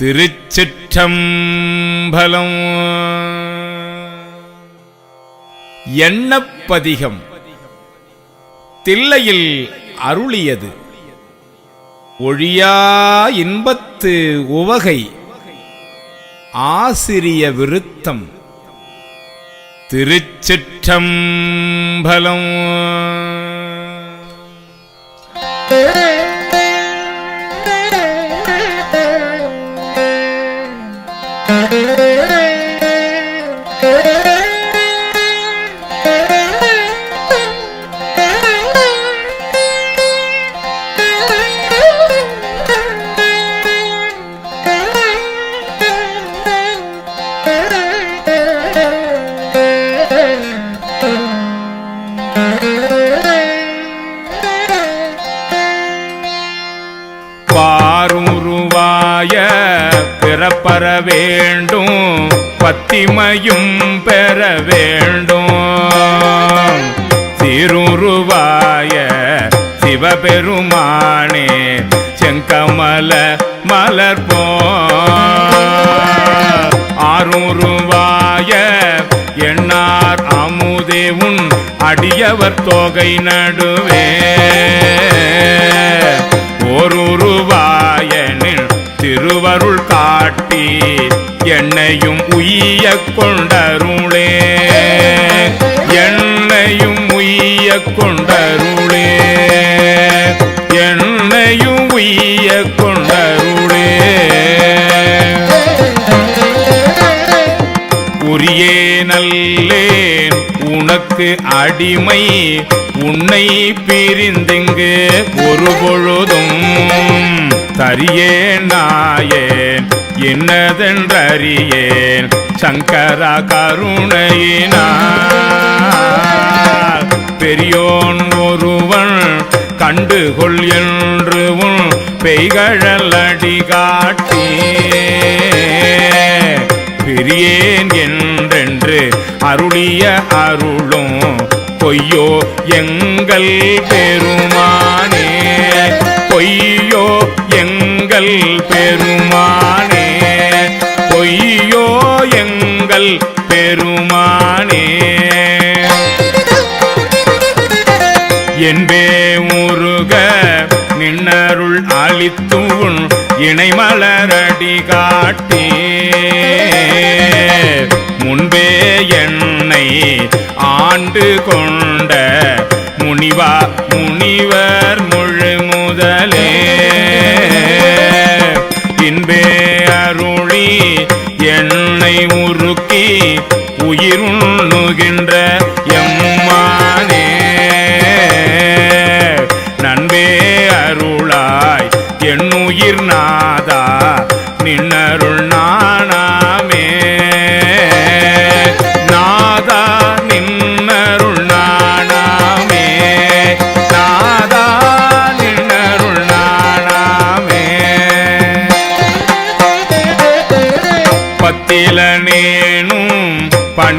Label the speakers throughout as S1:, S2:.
S1: திருச்சிற்றம்பலம். எண்ணப்பதிகம் தில்லையில் அருளியது. ஒழியா இன்பத்து உவகை ஆசிரிய விருத்தம். திருச்சிற்றம்பலம். பிறப்பற வேண்டும் பத்திமையும் பெற வேண்டும். திருருவாய சிவபெருமானே செங்கமல மலர்போ ஆருருவாய எண்ணார் அமுதே உன் அடியவர் தொகை நடுவே. என்னையும் உய்ய கொண்டருளே. என்னையும் உய்ய கொண்டருளே. என்னையும் உய்ய கொண்டருளே. உரியே நல்லேன் உனக்கு அடிமை. உன்னை பிரிந்திங்கு ஒரு பொழுதும் தரியே நாயேன். என்னதென்றறியேன்? சங்கரா கருணையினார் பெரியோன் ஒருவன் கண்டுகொள் என்று உன் பெய்கழல் அடி காட்டி பிரியேன் என்றென்று அருளிய அருளும் பொய்யோ எங்கள் பெருமானே. பொய்யோ எங்கள் பெருமானே. எங்கள் பெருமானே. என்பே முருக நின்னருள் அளித்தூன் இணைமலரடி காட்டி. முன்பே என்னை ஆண்டு கொண்ட முனிவா முனிவர் முழு முதலே. இன்பே அருளி உயிருண்ணுகின்ற எம்மானே. நண்பே அருளாய் என்னுயிர் நாதா நின்ன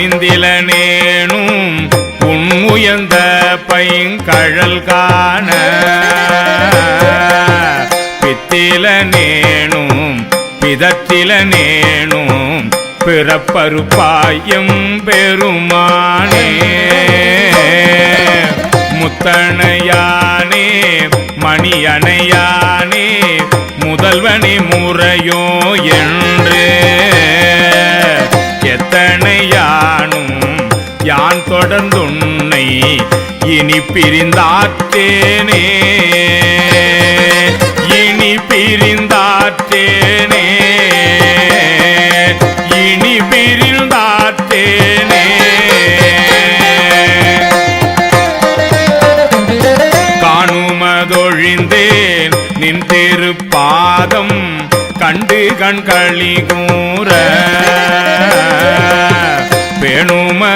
S1: பணிந்திலனேனும் உன் உயர்ந்த பைங்கழல் காண. பித்திலனேனும் பிதத்திலனேனும் பிறப்பருப்பாயம் பெருமானே. முத்தணையானே மணியணையானே முதல்வனி முறையோ என் தொடர்ந்துன்னை இனி பிரிந்தாற்றேனே. இனி பிரிந்தாற்றேனே. இனி பிரிந்தாற்றேனே. காணுமதொழிந்தேன் நின் திருப்பாதம் கண்டு கண்களி கூற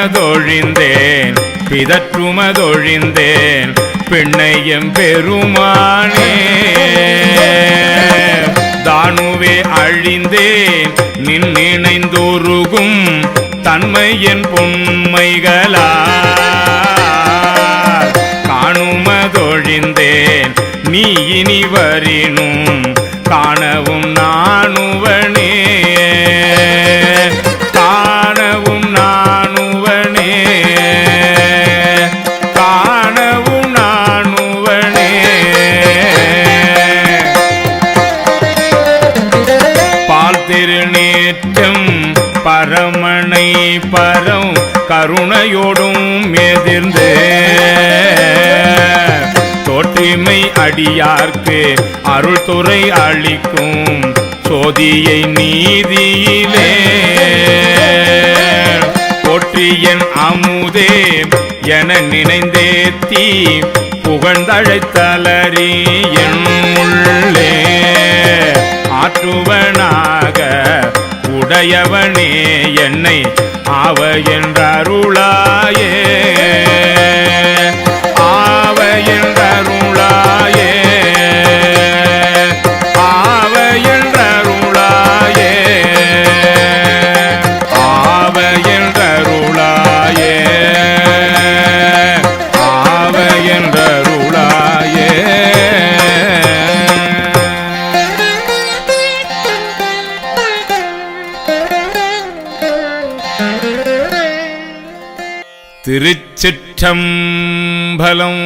S1: பெணுமதொழிந்தேன் பிதற்றுமதொழிந்தேன் பெண்ணையம் பெருமானே. தானுவே அழிந்தேன் நின் நினைந்தோருகும் தன்மையின் பொன்மைகளா காணுமதொழிந்தேன் நீ இனி வரினும் அரமனை பரம் கருணையோடும் எதிர்ந்து. தோற்றிமை அடியார்க்கு அருள் துறை அளிக்கும் சோதியை நீதியிலே. போற்றியன் அமுதே என நினைந்தேத்தி புகழ்ந்தழைத்தலறி என் உள்ளே. ஆற்றுவனாக உடையவனே என்னை ஆவ என்றருளாயே. திருச்சிற்றம்பலம்.